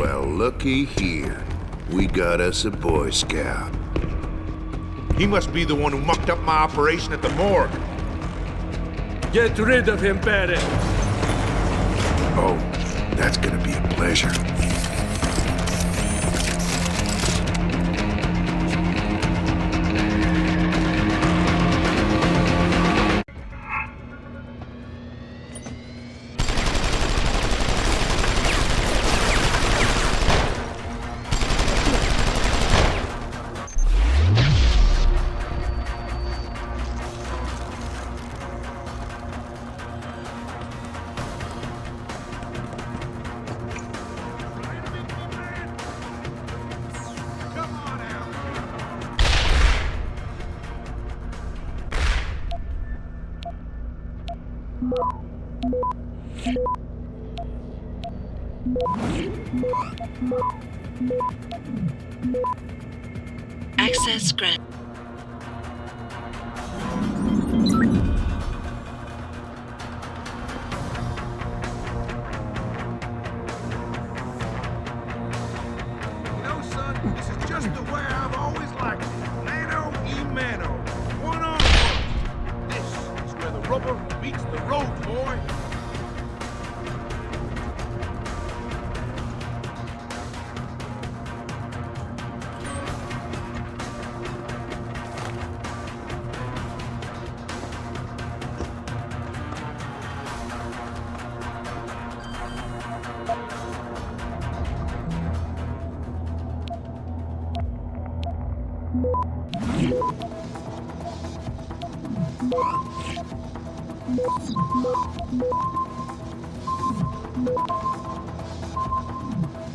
Well, looky here. We got us a Boy Scout. He must be the one who mucked up my operation at the morgue. Get rid of him, Barrett. Oh, that's gonna be a pleasure. Access grant. Know, son, this is just the way I've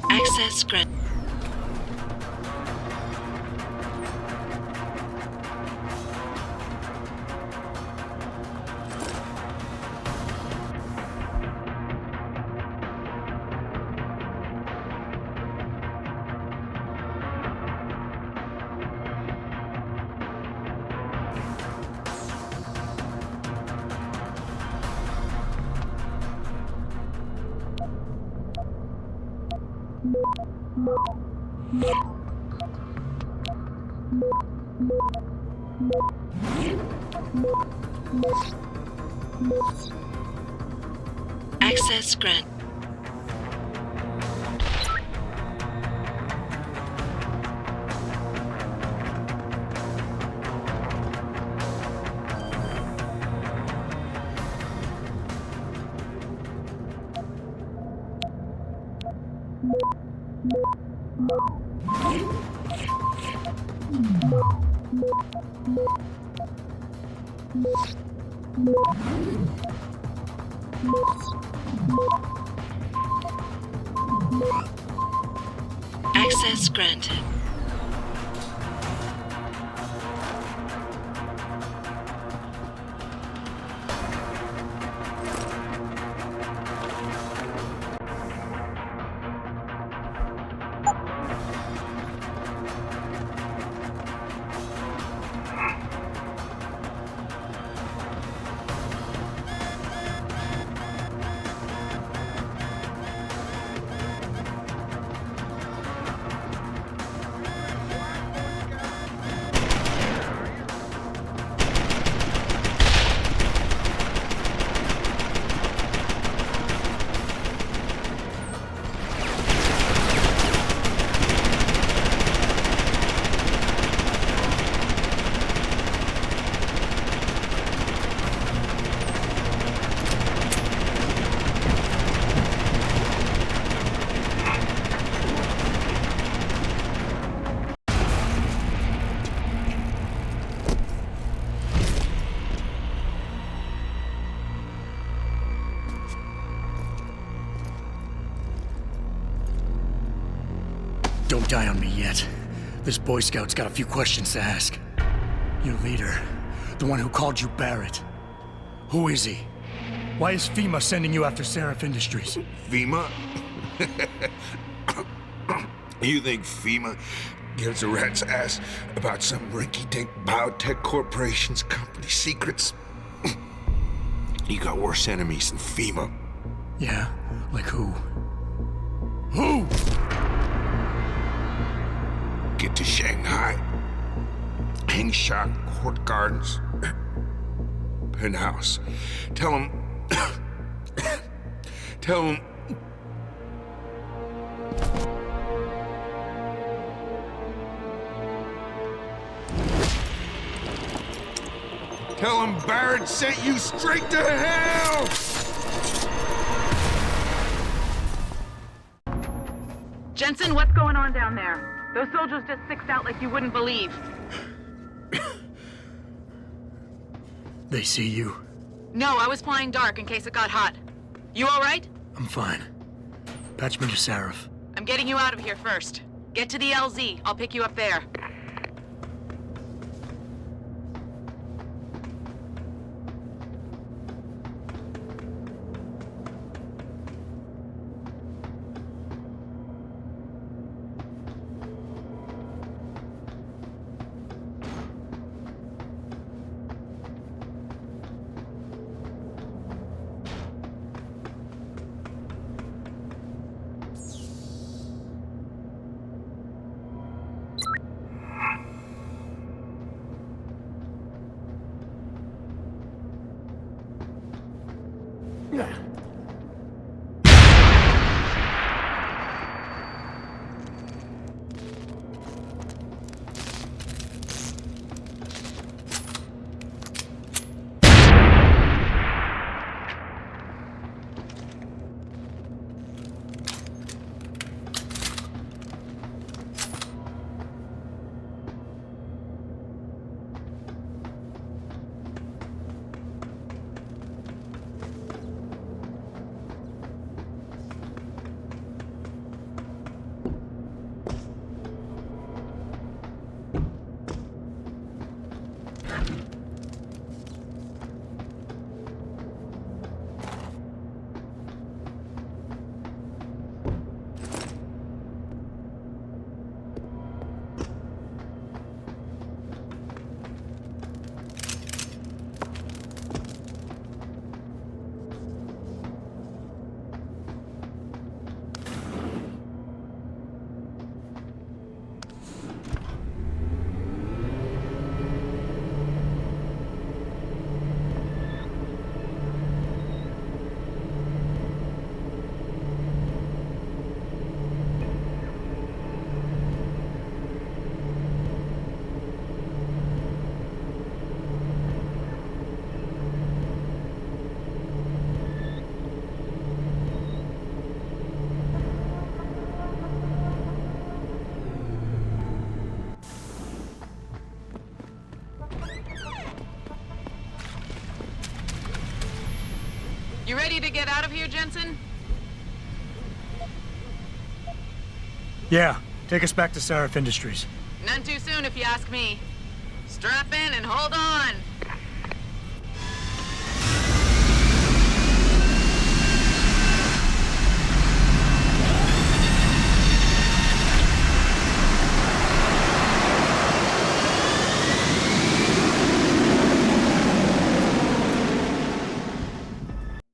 Access grant. Access grant. Access granted. Don't die on me yet. This Boy Scout's got a few questions to ask. Your leader, the one who called you Barrett. Who is he? Why is FEMA sending you after Seraph Industries? FEMA? you think FEMA gives a rat's ass about some rinky-dink biotech corporation's company secrets? you got worse enemies than FEMA. Yeah? Like who? Who? Hangshot Court Gardens. Penthouse. Tell him. Tell him. Tell him Barrett sent you straight to hell! Jensen, what's going on down there? Those soldiers just sixed out like you wouldn't believe. They see you. No, I was flying dark in case it got hot. You alright? I'm fine. Patch me to Sarif. I'm getting you out of here first. Get to the LZ. I'll pick you up there. You ready to get out of here, Jensen? Yeah, take us back to Sarif Industries. None too soon, if you ask me. Strap in and hold on.